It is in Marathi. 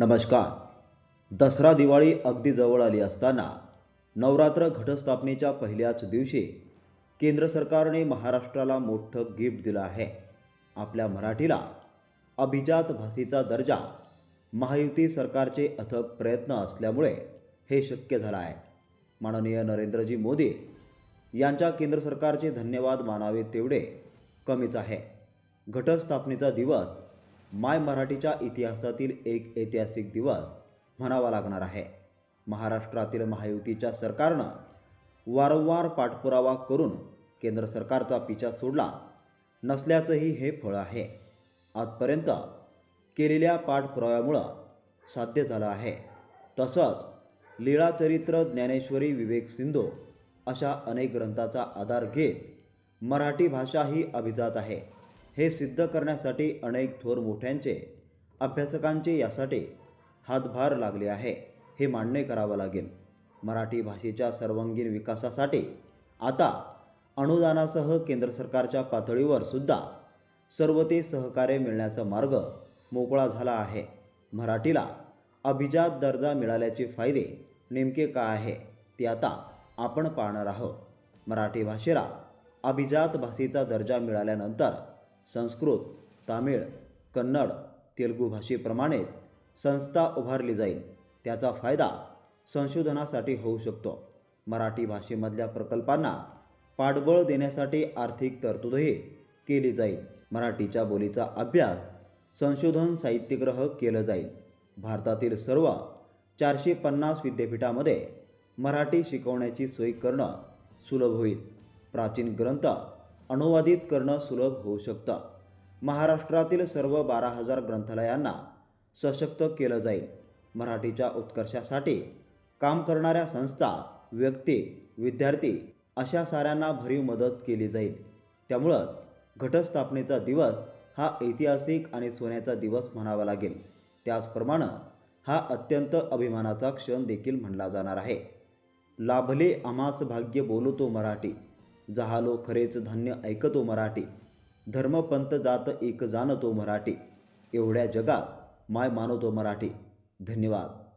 नमस्कार. दसरा दिवाळी अगदी जवळ आली असताना नवरात्र घटस्थापनेच्या पहिल्याच दिवशी केंद्र सरकारने महाराष्ट्राला मोठं गिफ्ट दिलं आहे. आपल्या मराठीला अभिजात भाषेचा दर्जा महायुती सरकारचे अथक प्रयत्न असल्यामुळे हे शक्य झालं आहे. माननीय नरेंद्रजी मोदी यांच्या केंद्र सरकारचे धन्यवाद मानावे तेवढे कमीच आहे. घटस्थापनेचा दिवस माय मराठीच्या इतिहासातील एक ऐतिहासिक दिवस म्हणावा लागणार आहे. महाराष्ट्रातील महायुतीच्या सरकारनं वारंवार पाठपुरावा करून केंद्र सरकारचा पिछा सोडला नसल्याचंही हे फळ आहे. आजपर्यंत केलेल्या पाठपुराव्यामुळं साध्य झालं आहे. तसंच लीळाचरित्र ज्ञानेश्वरी विवेक सिंधू अशा अनेक ग्रंथाचा आधार घेत मराठी भाषा ही अभिजात आहे. हे सिद्ध करण्यासाठी अनेक थोर मोठ्यांचे अभ्यासकांचे यासाठी हातभार लागले आहे हे मान्य करावं लागेल. मराठी भाषेच्या सर्वांगीण विकासासाठी आता अनुदानासह केंद्र सरकारच्या पातळीवर सुद्धा सर्व ते सहकार्य मिळण्याचा मार्ग मोकळा झाला आहे. मराठीला अभिजात दर्जा मिळाल्याचे फायदे नेमके काय आहे ते आता आपण पाहणार आहोत. मराठी भाषेला अभिजात भाषेचा दर्जा मिळाल्यानंतर संस्कृत तामिळ कन्नड तेलुगू भाषेप्रमाणे संस्था उभारली जाईल. त्याचा फायदा संशोधनासाठी होऊ शकतो. मराठी भाषेमधल्या प्रकल्पांना पाठबळ देण्यासाठी आर्थिक तरतूदही केली जाईल. मराठीच्या बोलीचा अभ्यास संशोधन साहित्यग्रह केलं जाईल. भारतातील सर्व चारशे पन्नास विद्यापीठामध्ये मराठी शिकवण्याची सोय करणं सुलभ होईल. प्राचीन ग्रंथ अनुवादित करणं सुलभ होऊ शकतं. महाराष्ट्रातील सर्व बारा हजार ग्रंथालयांना सशक्त केलं जाईल. मराठीच्या उत्कर्षासाठी काम करणाऱ्या संस्था व्यक्ती विद्यार्थी अशा साऱ्यांना भरीव मदत केली जाईल. त्यामुळं घटस्थापनेचा दिवस हा ऐतिहासिक आणि सोन्याचा दिवस म्हणावा लागेल. त्याचप्रमाणे हा अत्यंत अभिमानाचा क्षण देखील म्हणला जाणार आहे. लाभले आम्हास भाग्य बोलतो मराठी. जहालो खरेच धान्य ऐकतो मराठी. धर्मपंथ जात एक जाणतो मराठी. एवढ्या जगात माय मानवतो मराठी. धन्यवाद.